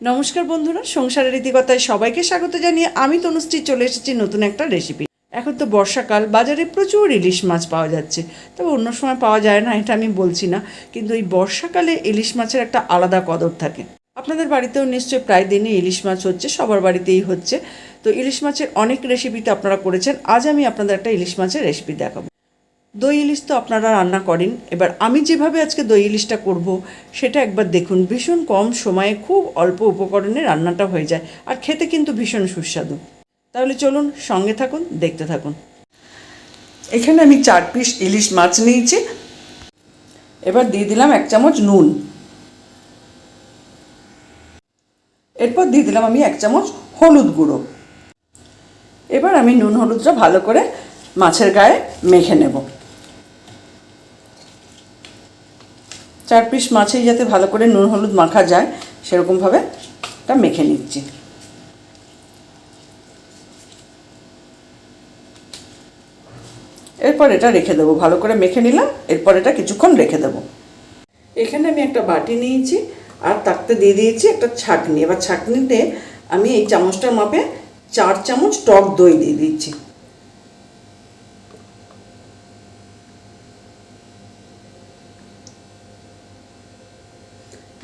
নমস্কার বন্ধুরা, সংসারের রীতিকথায় সবাইকে স্বাগত জানিয়ে আমি তনুশ্রী চলে এসেছি নতুন একটা রেসিপি এখন তো বর্ষাকাল, বাজারে প্রচুর ইলিশ মাছ পাওয়া যাচ্ছে। তবে অন্য সময় পাওয়া যায় না, এটা আমি বলছি না, কিন্তু এই বর্ষাকালে ইলিশ মাছের একটা আলাদা কদর থাকে। আপনাদের বাড়িতেও নিশ্চয়ই প্রায় দিনই ইলিশ মাছ হচ্ছে, সবার বাড়িতেই হচ্ছে। তো ইলিশ মাছের অনেক রেসিপিতে আপনারা করেছেন, আজ আমি আপনাদের একটা ইলিশ মাছের রেসিপি দেখাবো। দই ইলিশ তো আপনারা রান্না করেন। এবার আমি যেভাবে আজকে দই ইলিশটা করব, সেটা একবার দেখুন। ভীষণ কম সময়ে খুব অল্প উপকরণে রান্নাটা হয়ে যায়, আর খেতে কিন্তু ভীষণ সুস্বাদু। তাহলে চলুন সঙ্গে থাকুন, দেখতে থাকুন। এখানে আমি চার পিস ইলিশ মাছ নিয়েছি। এবার দিয়ে দিলাম এক চামচ নুন। এরপর দিয়ে দিলাম আমি এক চামচ হলুদ গুঁড়ো। এবার আমি নুন হলুদটা ভালো করে মাছের গায়ে মেখে নেব। চার পিস মাছেই যাতে ভালো করে নুন, হলুদ মাখা যায়, সেরকমভাবে এটা মেখে নিচ্ছি। এরপর এটা রেখে দেবো। ভালো করে মেখে নিলাম, এরপর এটা কিছুক্ষণ রেখে দেবো। এখানে আমি একটা বাটি নিয়েছি, আর তাতে দিয়ে দিয়েছি একটা ছাঁকনি। এবার ছাঁকনিতে আমি এই চামচটার মাপে চার চামচ টক দই দিয়ে দিচ্ছি।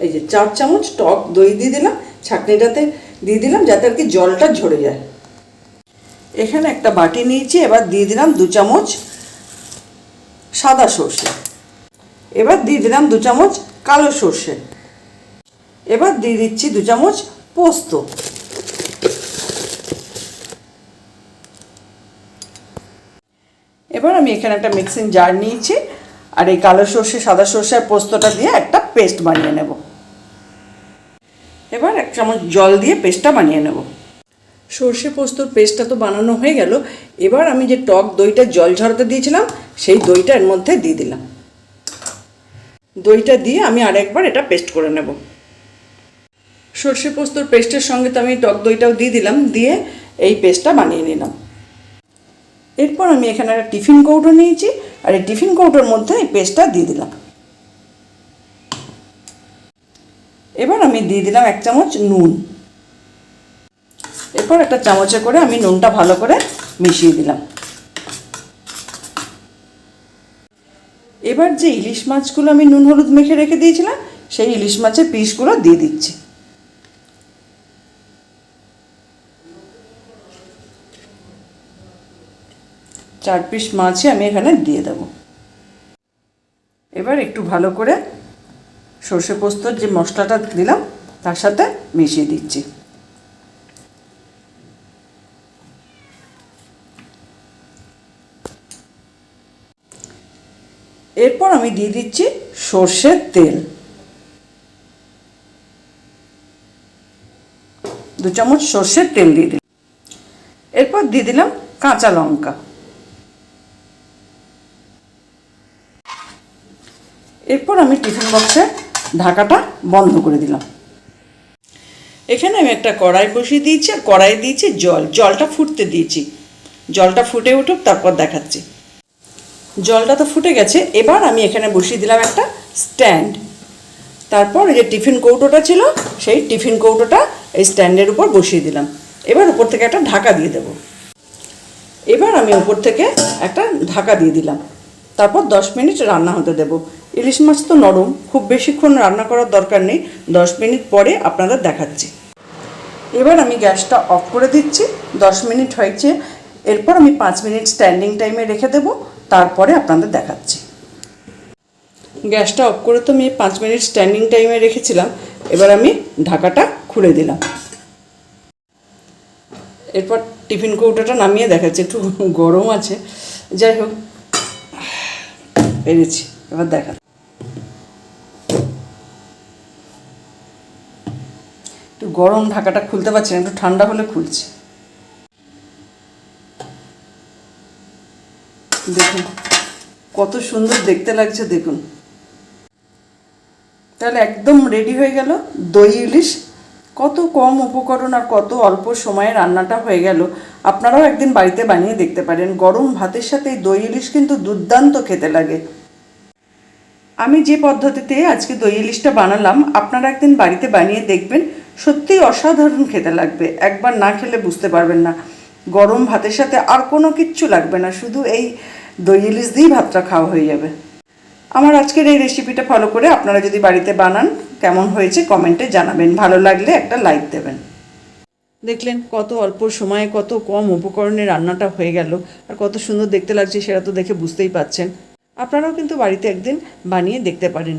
এই যে চার চামচ টক দই দিয়ে দিলাম, ছাঁকনিটাতে দিয়ে দিলাম যাতে আর কি জলটা ঝরে যায়। এখানে একটা বাটি নিয়েছি, এবার দিয়ে দিলাম দু চামচ সাদা সর্ষে। এবার দিয়ে দিলাম দু চামচ কালো সর্ষে। এবার দিয়ে দিচ্ছি দু চামচ পোস্ত। এবার আমি এখানে একটা মিক্সিং জার নিয়েছি, আর এই কালো সর্ষে, সাদা সর্ষে আর পোস্তটা দিয়ে একটা পেস্ট বানিয়ে নেব। এবার এক চামচ জল দিয়ে পেস্টটা বানিয়ে নেব। সর্ষে পোস্তর পেস্টটা তো বানানো হয়ে গেল। এবার আমি যে টক দইটা জল ঝরাতে দিয়েছিলাম, সেই দইটা এর মধ্যে দিয়ে দিলাম। দইটা দিয়ে আমি আরেকবার এটা পেস্ট করে নেব। সর্ষে পোস্তর পেস্টের সঙ্গে তো আমি টক দইটাও দিয়ে দিলাম, দিয়ে এই পেস্টটা বানিয়ে নিলাম। এরপর আমি এখানে একটা টিফিন কৌটো নিয়েছি, আর এই টিফিন কৌটোর মধ্যে এই পেস্টটা দিয়ে দিলাম। এবার আমি দিয়ে দিলাম এক চামচ নুন। এরপর একটা চামচে করে আমি নুনটা ভালো করে মিশিয়ে দিলাম। এবার যে ইলিশ মাছগুলো আমি নুন হলুদ মেখে রেখে দিয়েছিলাম, সেই ইলিশ মাছের পিসগুলো দিয়ে দিচ্ছি। চার পিস মাছই আমি এখানে দিয়ে দেব। এবার একটু ভালো করে সর্ষে পোস্তর যে মশলাটা দিলাম, তার সাথে মিশিয়ে দিচ্ছি। এরপর আমি দিয়ে দিচ্ছি সর্ষের তেল। দু চামচ সর্ষের তেল দিয়ে দিলাম। এরপর দিয়ে দিলাম কাঁচা লঙ্কা। এরপর আমি টিফিন বক্সে ঢাকাটা বন্ধ করে দিলাম। এখানে আমি একটা কড়াই বসিয়ে দিয়েছি, আর কড়াই দিয়েছি জল। জলটা ফুটতে দিয়েছি। জলটা ফুটে উঠুক, তারপর দেখাচ্ছি। জলটা তো ফুটে গেছে, এবার আমি এখানে বসিয়ে দিলাম একটা স্ট্যান্ড। তারপর যে টিফিন কৌটোটা ছিল, সেই টিফিন কৌটোটা এই স্ট্যান্ডের উপর বসিয়ে দিলাম। এবার উপর থেকে একটা ঢাকা দিয়ে দেবো। এবার আমি উপর থেকে একটা ঢাকা দিয়ে দিলাম। তারপর দশ মিনিট রান্না হতে দেব। ইলিশ মাছ তো নরম, খুব বেশিক্ষণ রান্না করার দরকার নেই, দশ মিনিট পরে আপনাদের দেখাচ্ছি। এবার আমি গ্যাসটা অফ করে দিচ্ছি, দশ মিনিট হয়েছে, এরপর আমি পাঁচ মিনিট স্ট্যান্ডিং টাইমে রেখে দেবো, তারপরে আপনাদের দেখাচ্ছি। গ্যাসটা অফ করে তো আমি পাঁচ মিনিট স্ট্যান্ডিং টাইমে রেখেছিলাম, এবার আমি ঢাকাটা খুলে দিলাম। এরপর টিফিন কৌটাটা নামিয়ে দেখাচ্ছি, একটু গরম আছে, যাই হোক, পেরেছি, এবার দেখা একটু গরম ঢাকাটা খুলতে পারছি না, একটু ঠান্ডা হলে খুলছি। দেখুন, কত সুন্দর দেখতে লাগছে, দেখুন। তাহলে একদম রেডি হয়ে গেল দই ইলিশ। কত কম উপকরণ আর কত অল্প সময়ে রান্নাটা হয়ে গেল। আপনারাও একদিন বাড়িতে বানিয়ে দেখতে পারেন, গরম ভাতের সাথে এই দই ইলিশ কিন্তু দুর্দান্ত খেতে লাগে। আমি যে পদ্ধতিতে আজকে দই ইলিশটা বানালাম, আপনারা একদিন বাড়িতে বানিয়ে দেখবেন সত্যিই অসাধারণ খেতে লাগবে। একবার না খেলে বুঝতে পারবেন না। গরম ভাতের সাথে আর কোনো কিচ্ছু লাগবে না, শুধু এই দই ইলিশ দিয়েই ভাতটা খাওয়া হয়ে যাবে। আমার আজকের এই রেসিপিটা ফলো করে আপনারা যদি বাড়িতে বানান, কেমন হয়েছে কমেন্টে জানাবেন। ভালো লাগলে একটা লাইক দেবেন। দেখলেন কত অল্প সময়ে কত কম উপকরণে রান্নাটা হয়ে গেল, আর কত সুন্দর দেখতে লাগছে সেটা তো দেখে বুঝতেই পাচ্ছেন। আপনারাও কিন্তু বাড়িতে একদিন বানিয়ে দেখতে পারেন।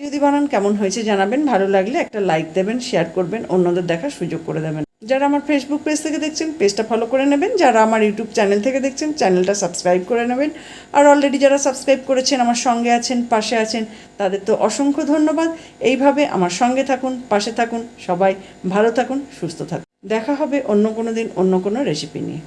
যদি বানান, কেমন হয়েছে জানাবেন। ভালো লাগলে একটা লাইক দেবেন শেয়ার করবেন, অন্যদের দেখার সুযোগ করে দেবেন। যারা আমার ফেসবুক পেজ থেকে দেখছেন পেজটা ফলো করে নেবেন। যারা আমার ইউটিউব চ্যানেল থেকে দেখছেন চ্যানেলটা সাবস্ক্রাইব করে নেবেন। আর অলরেডি যারা সাবস্ক্রাইব করেছেন, আমার সঙ্গে আছেন, পাশে আছেন, তাদের তো অসংখ্য ধন্যবাদ। এইভাবে আমার সঙ্গে থাকুন, পাশে থাকুন, সবাই ভালো থাকুন, সুস্থ থাকুন। দেখা হবে অন্য কোনো দিন, অন্য কোনো রেসিপি নিয়ে।